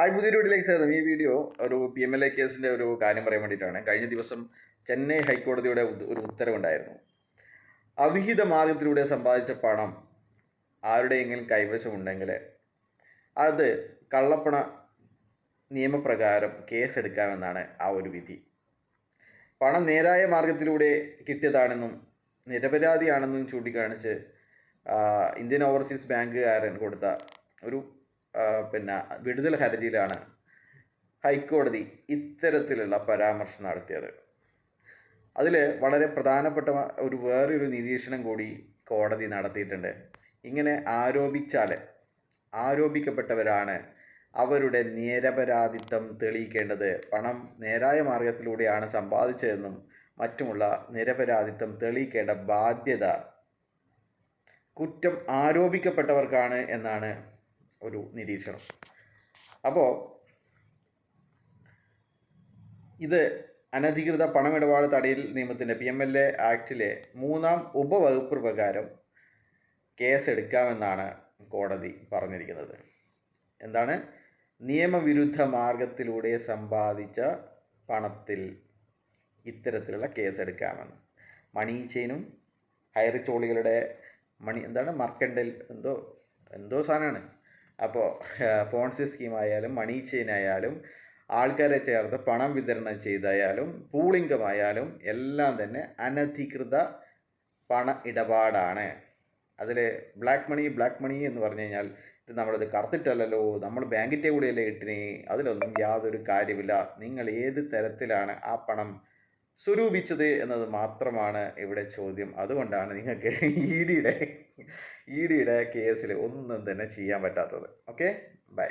Hi പുതിയ വീഡിയോയിലേക്ക് ചേർന്നു ഈ വീഡിയോ ഒരു പി എം എൽ എ കേസിന്റെ ഒരു കാര്യം പറയാൻ വേണ്ടിയിട്ടാണ്. കഴിഞ്ഞ ദിവസം ചെന്നൈ ഹൈക്കോടതിയുടെ ഒരു ഉത്തരവുണ്ടായിരുന്നു. അവിഹിത മാർഗത്തിലൂടെ സമ്പാദിച്ച പണം ആരുടെയെങ്കിലും കൈവശമുണ്ടെങ്കിൽ അത് കള്ളപ്പണ നിയമപ്രകാരം കേസെടുക്കാമെന്നാണ് ആ ഒരു വിധി. പണം നേരായ മാർഗത്തിലൂടെ കിട്ടിയതാണെന്നും നിരപരാധിയാണെന്നും ചൂണ്ടിക്കാണിച്ച് ഇന്ത്യൻ ഓവർസീസ് ബാങ്കുകാരൻ കൊടുത്ത ഒരു പിന്നെ വിടുതൽ ഹർജിയിലാണ് ഹൈക്കോടതി ഇത്തരത്തിലുള്ള പരാമർശം നടത്തിയത്. അതിൽ വളരെ പ്രധാനപ്പെട്ട ഒരു വേറൊരു നിരീക്ഷണം കൂടി കോടതി നടത്തിയിട്ടുണ്ട്. ഇങ്ങനെ ആരോപിച്ചാൽ ആരോപിക്കപ്പെട്ടവരാണ് അവരുടെ നിരപരാധിത്വം തെളിയിക്കേണ്ടത്. പണം നേരായ മാർഗത്തിലൂടെയാണ് സമ്പാദിച്ചതെന്നും മറ്റുമുള്ള നിരപരാധിത്വം തെളിയിക്കേണ്ട ബാധ്യത കുറ്റം ആരോപിക്കപ്പെട്ടവർക്കാണ് എന്നാണ് ഒരു നിരീക്ഷണം. അപ്പോൾ ഇത് അനധികൃത പണമിടപാട് തടയൽ നിയമത്തിന്റെ പി എം എൽ എ ആക്ടിലെ മൂന്നാം ഉപവകുപ്പ് പ്രകാരം കേസെടുക്കാമെന്നാണ് കോടതി പറഞ്ഞിരിക്കുന്നത്. എന്താണ്? നിയമവിരുദ്ധ മാർഗത്തിലൂടെ സമ്പാദിച്ച പണത്തിൽ ഇത്തരത്തിലുള്ള കേസെടുക്കാമെന്ന്. മണി ചെയിനും ഹൈറിച്ചോളികളുടെ മണി എന്താണ്? മർക്കണ്ടൽ എന്തോ എന്തോ സാധനമാണ്. അപ്പോൾ പോൺസി സ്കീം ആയാലും മണി ചെയിൻ ആയാലും ആൾക്കാരെ ചേർത്ത് പണം വിതരണം ചെയ്തായാലും പൂളിംഗമായാലും എല്ലാം തന്നെ അനധികൃത പണ ഇടപാടാണ്. അതിൽ ബ്ലാക്ക് മണി ബ്ലാക്ക് മണി എന്ന് പറഞ്ഞു കഴിഞ്ഞാൽ ഇത് നമ്മളത് കറുത്തിട്ടല്ലല്ലോ നമ്മൾ ബാങ്കിന്റെ കൂടെയല്ലേ കിട്ടിനി അതിലൊന്നും യാതൊരു കാര്യമില്ല നിങ്ങൾ ഏത് തരത്തിലാണ് ആ പണം സ്വരൂപിച്ചത് എന്നത് മാത്രമാണ് ഇവിടെ ചോദ്യം. അതുകൊണ്ടാണ് നിങ്ങൾക്ക് ഇ ഡിയുടെ ഇ ഡിയുടെ കേസിൽ ഒന്നും തന്നെ ചെയ്യാൻ പറ്റാത്തത്. Okay bye